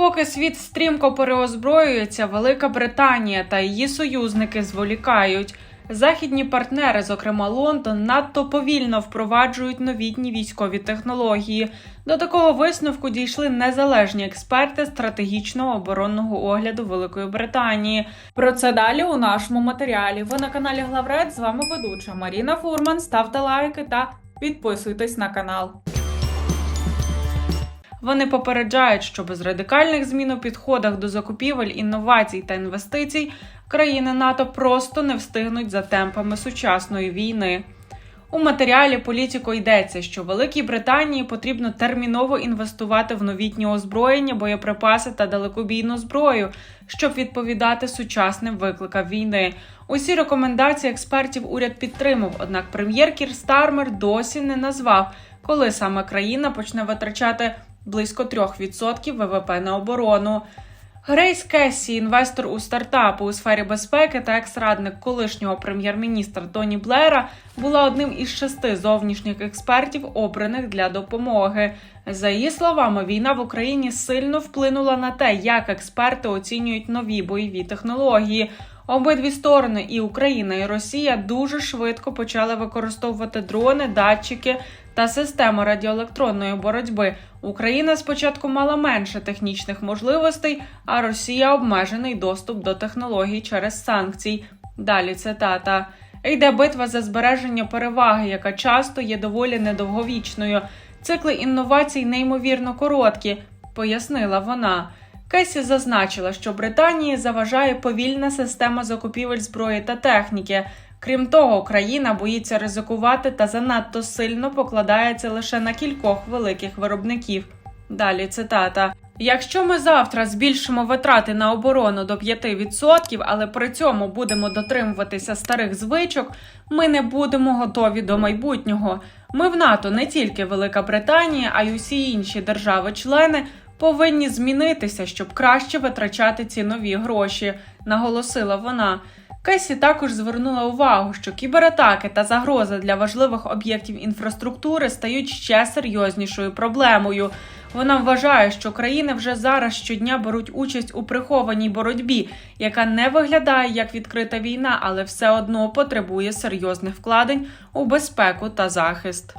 Поки світ стрімко переозброюється, Велика Британія та її союзники зволікають. Західні партнери, зокрема Лондон, надто повільно впроваджують новітні військові технології. До такого висновку дійшли незалежні експерти стратегічного оборонного огляду Великої Британії. Про це далі у нашому матеріалі. Ви на каналі Главред. З вами ведуча Маріна Фурман. Ставте лайки та підписуйтесь на канал. Вони попереджають, що без радикальних змін у підходах до закупівель, інновацій та інвестицій країни НАТО просто не встигнуть за темпами сучасної війни. У матеріалі політико йдеться, що Великій Британії потрібно терміново інвестувати в новітні озброєння, боєприпаси та далекобійну зброю, щоб відповідати сучасним викликам війни. Усі рекомендації експертів уряд підтримав, однак прем'єр Кір Стармер досі не назвав, коли саме країна почне витрачати близько 3% ВВП на оборону. Грейс Кессі, інвестор у стартапи у сфері безпеки та екс-радник колишнього прем'єр-міністра Тоні Блера, була одним із шести зовнішніх експертів, обраних для допомоги. За її словами, війна в Україні сильно вплинула на те, як експерти оцінюють нові бойові технології. Обидві сторони, і Україна, і Росія, дуже швидко почали використовувати дрони, датчики та системи радіоелектронної боротьби. Україна спочатку мала менше технічних можливостей, а Росія обмежений доступ до технологій через санкції. Далі цитата. Йде битва за збереження переваги, яка часто є доволі недовговічною. Цикли інновацій неймовірно короткі, пояснила вона. Кесі зазначила, що Британії заважає повільна система закупівель зброї та техніки. Крім того, країна боїться ризикувати та занадто сильно покладається лише на кількох великих виробників. Далі цитата. Якщо ми завтра збільшимо витрати на оборону до 5%, але при цьому будемо дотримуватися старих звичок, ми не будемо готові до майбутнього. Ми в НАТО не тільки Велика Британія, а й усі інші держави-члени повинні змінитися, щоб краще витрачати ці нові гроші, наголосила вона. Кесі також звернула увагу, що кібератаки та загрози для важливих об'єктів інфраструктури стають ще серйознішою проблемою. Вона вважає, що країни вже зараз щодня беруть участь у прихованій боротьбі, яка не виглядає як відкрита війна, але все одно потребує серйозних вкладень у безпеку та захист.